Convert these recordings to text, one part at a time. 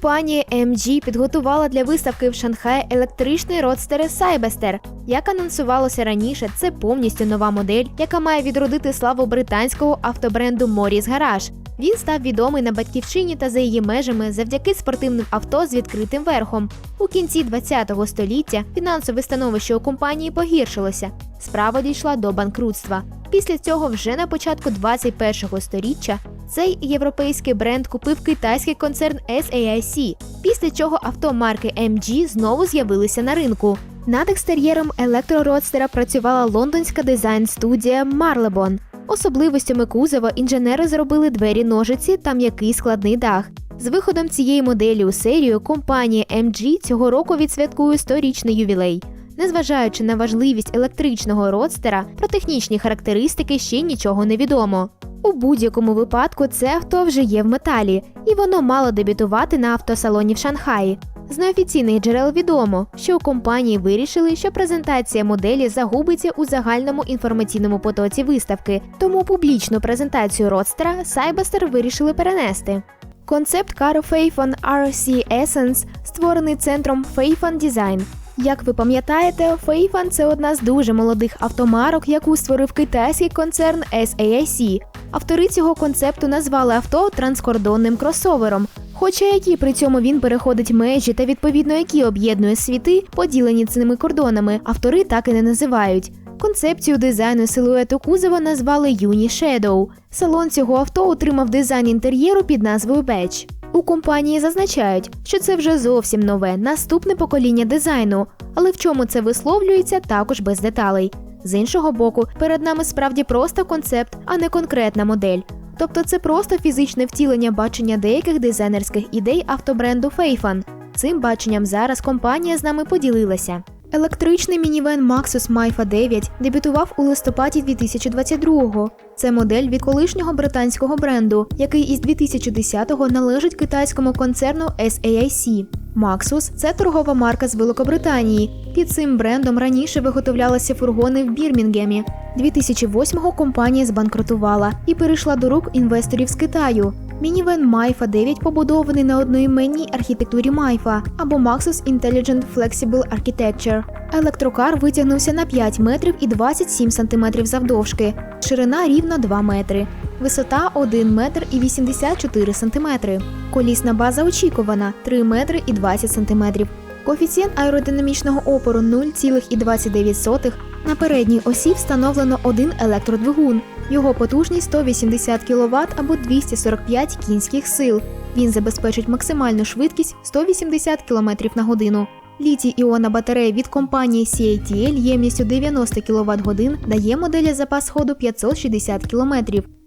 Компанія MG підготувала для виставки в Шанхаї електричний родстер Cyberster. Як анонсувалося раніше, це повністю нова модель, яка має відродити славу британського автобренду Morris Garage. Він став відомий на батьківщині та за її межами завдяки спортивним авто з відкритим верхом. У кінці 20-го століття фінансове становище у компанії погіршилося. Справа дійшла до банкрутства. Після цього, вже на початку 21-го сторіччя, цей європейський бренд купив китайський концерн SAIC, після чого авто марки MG знову з'явилися на ринку. Над екстер'єром електрородстера працювала лондонська дизайн-студія Marlebon. Особливостями кузова інженери зробили двері ножиці та м'який складний дах. З виходом цієї моделі у серію компанія MG цього року відсвяткує 100-річний ювілей. Незважаючи на важливість електричного родстера, про технічні характеристики ще нічого не відомо. У будь-якому випадку це авто вже є в металі, і воно мало дебютувати на автосалоні в Шанхаї. З неофіційних джерел відомо, що у компанії вирішили, що презентація моделі загубиться у загальному інформаційному потоці виставки, тому публічну презентацію родстера Cyberster вирішили перенести. Концепт кару Phaeton RC Essence створений центром Phaeton Design. Як ви пам'ятаєте, Phaeton – це одна з дуже молодих автомарок, яку створив китайський концерн SAIC. Автори цього концепту назвали авто транскордонним кросовером. Хоча які при цьому він переходить межі та відповідно які об'єднує світи, поділені цими кордонами, автори так і не називають. Концепцію дизайну силуету кузова назвали Uni Shadow. Салон цього авто отримав дизайн інтер'єру під назвою Badge. У компанії зазначають, що це вже зовсім нове, наступне покоління дизайну, але в чому це висловлюється також без деталей. З іншого боку, перед нами справді просто концепт, а не конкретна модель. Тобто це просто фізичне втілення бачення деяких дизайнерських ідей автобренду Phaeton. Цим баченням зараз компанія з нами поділилася. Електричний мінівен Maxus Maifa 9 дебютував у листопаді 2022-го. Це модель від колишнього британського бренду, який із 2010-го належить китайському концерну SAIC. Maxus – це торгова марка з Великобританії. Під цим брендом раніше виготовлялися фургони в Бірмінгемі. 2008-го компанія збанкрутувала і перейшла до рук інвесторів з Китаю. Мінівен Майфа 9 побудований на одноіменній архітектурі Майфа або Maxus Intelligent Flexible Architecture. Електрокар витягнувся на 5 метрів і 27 сантиметрів завдовжки, ширина рівно 2 метри, висота 1 метр і 84 сантиметри. Колісна база очікувана 3 метри і 20 сантиметрів. Коефіцієнт аеродинамічного опору 0,29. На передній осі встановлено один електродвигун. Його потужність 180 кВт або 245 кінських сил. Він забезпечить максимальну швидкість 180 км на годину. Літій іона батарея від компанії CATL ємністю 90 кВт годин дає моделі запас ходу 560 км.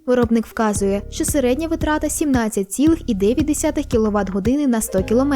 Виробник вказує, що середня витрата 17,9 кВт години на 100 км.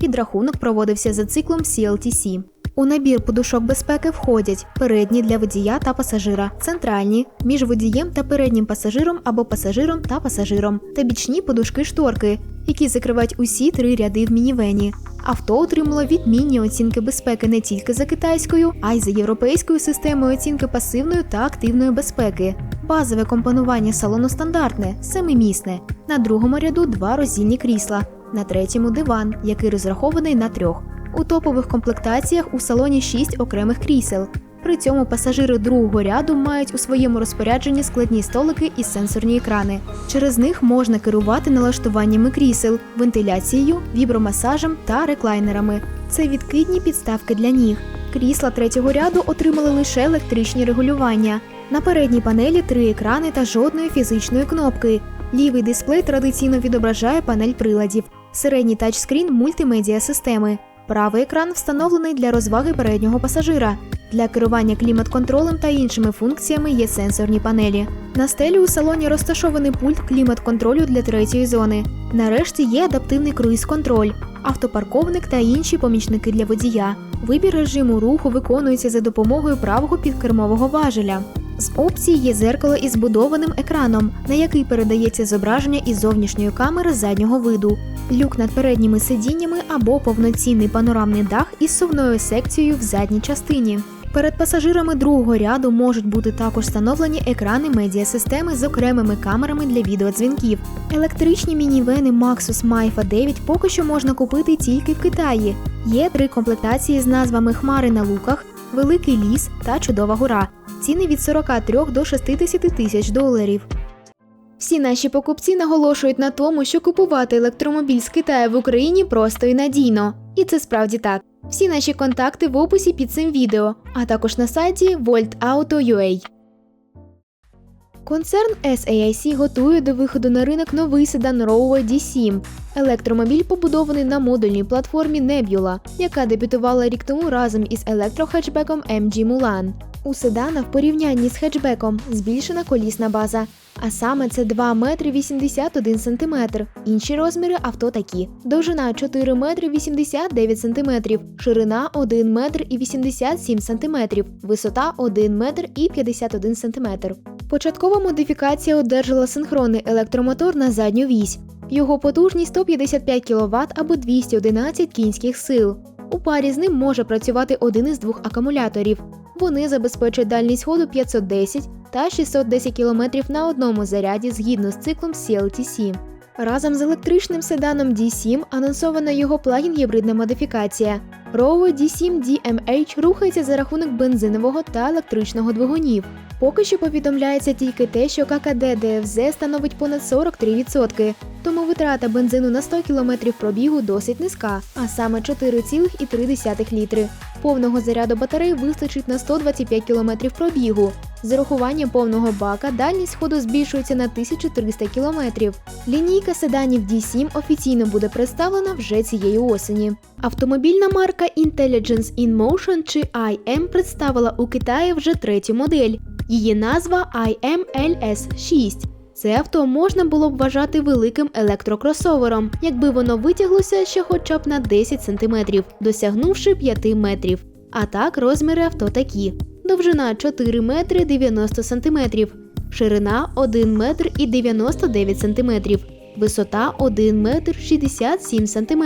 Підрахунок проводився за циклом CLTC. У набір подушок безпеки входять передні для водія та пасажира, центральні між водієм та переднім пасажиром або пасажиром та пасажиром, та бічні подушки шторки, які закривають усі три ряди в мінівені. Авто отримало відмінні оцінки безпеки не тільки за китайською, а й за європейською системою оцінки пасивної та активної безпеки. Базове компонування салону стандартне, семимісне. На другому ряду два роздільні крісла, на третьому диван, який розрахований на трьох. У топових комплектаціях у салоні шість окремих крісел. При цьому пасажири другого ряду мають у своєму розпорядженні складні столики і сенсорні екрани. Через них можна керувати налаштуваннями крісел, вентиляцією, вібромасажем та реклайнерами. Це відкидні підставки для ніг. Крісла третього ряду отримали лише електричні регулювання. На передній панелі три екрани та жодної фізичної кнопки. Лівий дисплей традиційно відображає панель приладів, середній тачскрін мультимедіа системи. Правий екран встановлений для розваги переднього пасажира. Для керування клімат-контролем та іншими функціями є сенсорні панелі. На стелі у салоні розташований пульт клімат-контролю для третьої зони. Нарешті є адаптивний круїз-контроль. автопарковник та інші помічники для водія. Вибір режиму руху виконується за допомогою правого підкермового важеля. З опцій є зеркало із збудованим екраном, на який передається зображення із зовнішньої камери заднього виду, люк над передніми сидіннями або повноцінний панорамний дах із сувною секцією в задній частині. Перед пасажирами другого ряду можуть бути також встановлені екрани медіасистеми з окремими камерами для відеодзвінків. Електричні мінівени Maxus Maifa 9 поки що можна купити тільки в Китаї. Є три комплектації з назвами Хмари на луках, Великий ліс та Чудова гора. Ціни від 43 до 60 тисяч доларів. Всі наші покупці наголошують на тому, що купувати електромобіль з Китаю в Україні просто і надійно. І це справді так. Всі наші контакти в описі під цим відео, а також на сайті voltauto.ua. Концерн SAIC готує до виходу на ринок новий седан Rover D7. Електромобіль побудований на модульній платформі Nebula, яка дебютувала рік тому разом із електрохетчбеком MG Mulan. У седана в порівнянні з хетчбеком збільшена колісна база, а саме це 2 метри 81 сантиметр. Інші розміри авто такі: довжина 4 метри 89 сантиметрів, ширина 1 метр і 87 сантиметрів, висота 1 метр і 51 сантиметр. Початкова модифікація одержала синхронний електромотор на задню вісь. Його потужність 155 кВт або 211 кінських сил. У парі з ним може працювати один із двох акумуляторів. Вони забезпечують дальність ходу 510 та 610 км на одному заряді згідно з циклом CLTC. Разом з електричним седаном D7 анонсована його плагін-гібридна модифікація. Rover D7 DMH рухається за рахунок бензинового та електричного двигунів. Поки що повідомляється тільки те, що ККД ДФЗ становить понад 43%, тому витрата бензину на 100 км пробігу досить низька, а саме 4,3 літри. Повного заряду батареї вистачить на 125 км пробігу. З урахуванням повного бака дальність ходу збільшується на 1300 км. Лінійка седанів D7 офіційно буде представлена вже цієї осені. Автомобільна марка Intelligence in Motion чи IM представила у Китаї вже третю модель. Її назва IMLS6. Це авто можна було б вважати великим електрокросовером, якби воно витяглося ще хоча б на 10 см, досягнувши 5 метрів. А так розміри авто такі: довжина 4 метри 90 см, ширина 1 метр і 99 см, висота 1 метр 67 см,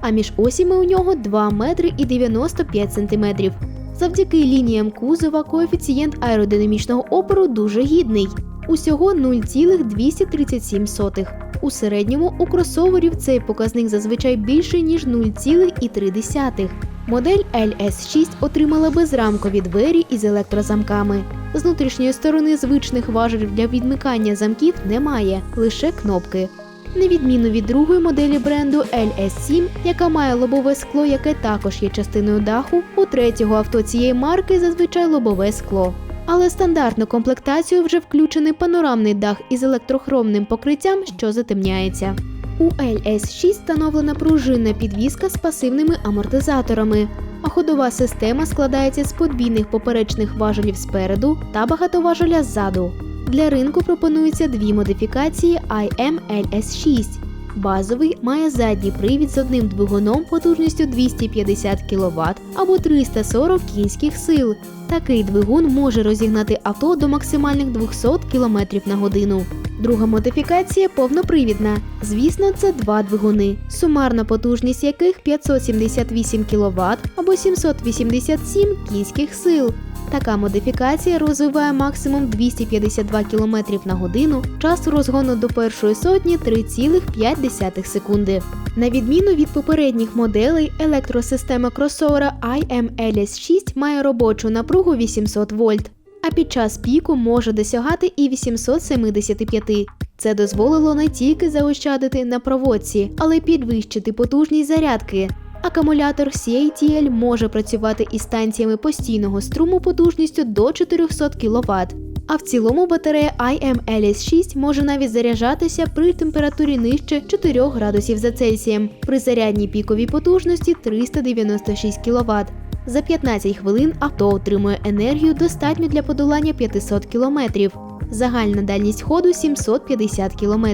а між осіми у нього 2 метри і 95 см. Завдяки лініям кузова коефіцієнт аеродинамічного опору дуже гідний. Усього 0,237. У середньому у кросоверів цей показник зазвичай більший, ніж 0,3. Модель LS6 отримала безрамкові двері із електрозамками. З внутрішньої сторони звичних важелів для відмикання замків немає, лише кнопки. На відміну від другої моделі бренду LS7, яка має лобове скло, яке також є частиною даху, у третього авто цієї марки зазвичай лобове скло. Але стандартну комплектацію вже включений панорамний дах із електрохромним покриттям, що затемняється. У LS6 встановлена пружинна підвізка з пасивними амортизаторами, а ходова система складається з подвійних поперечних важелів спереду та багатоважеля ззаду. Для ринку пропонуються дві модифікації IM LS6. Базовий має задній привід з одним двигуном потужністю 250 кВт або 340 кінських сил. Такий двигун може розігнати авто до максимальних 200 км на годину. Друга модифікація повнопривідна. Звісно, це два двигуни, сумарна потужність яких 578 кВт або 787 кінських сил. Така модифікація розвиває максимум 252 км на годину, час розгону до першої сотні 3,5 секунди. На відміну від попередніх моделей, електросистема кросовера IMLS6 має робочу напругу 800 вольт, а під час піку може досягати і 875. Це дозволило не тільки заощадити на проводці, але й підвищити потужність зарядки. Акумулятор CATL може працювати із станціями постійного струму потужністю до 400 кВт. А в цілому батарея IMLS6 може навіть заряджатися при температурі нижче 4 градусів за Цельсієм, при зарядній піковій потужності 396 кВт. За 15 хвилин авто отримує енергію достатньо для подолання 500 км. Загальна дальність ходу 750 км.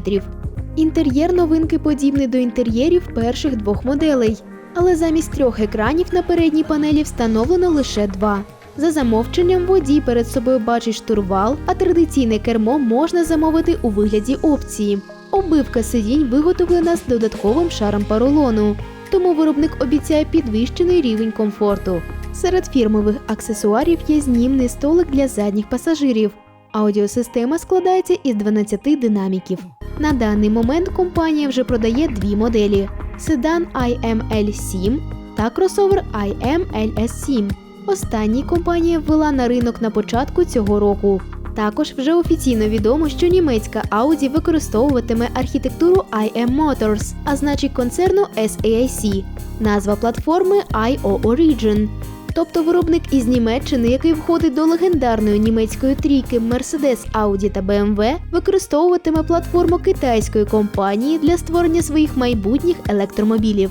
Інтер'єр новинки подібний до інтер'єрів перших двох моделей, але замість трьох екранів на передній панелі встановлено лише два. За замовченням водій перед собою бачить штурвал, а традиційне кермо можна замовити у вигляді опції. Оббивка сидінь виготовлена з додатковим шаром поролону, тому виробник обіцяє підвищений рівень комфорту. Серед фірмових аксесуарів є знімний столик для задніх пасажирів. Аудіосистема складається із 12 динаміків. На даний момент компанія вже продає дві моделі: седан IML7 та кросовер IMLS7. Останній компанія ввела на ринок на початку цього року. Також вже офіційно відомо, що німецька Audi використовуватиме архітектуру IM Motors, а значить концерну SAIC. Назва платформи IO Origin. Тобто виробник із Німеччини, який входить до легендарної німецької трійки Mercedes, Audi та BMW, використовуватиме платформу китайської компанії для створення своїх майбутніх електромобілів.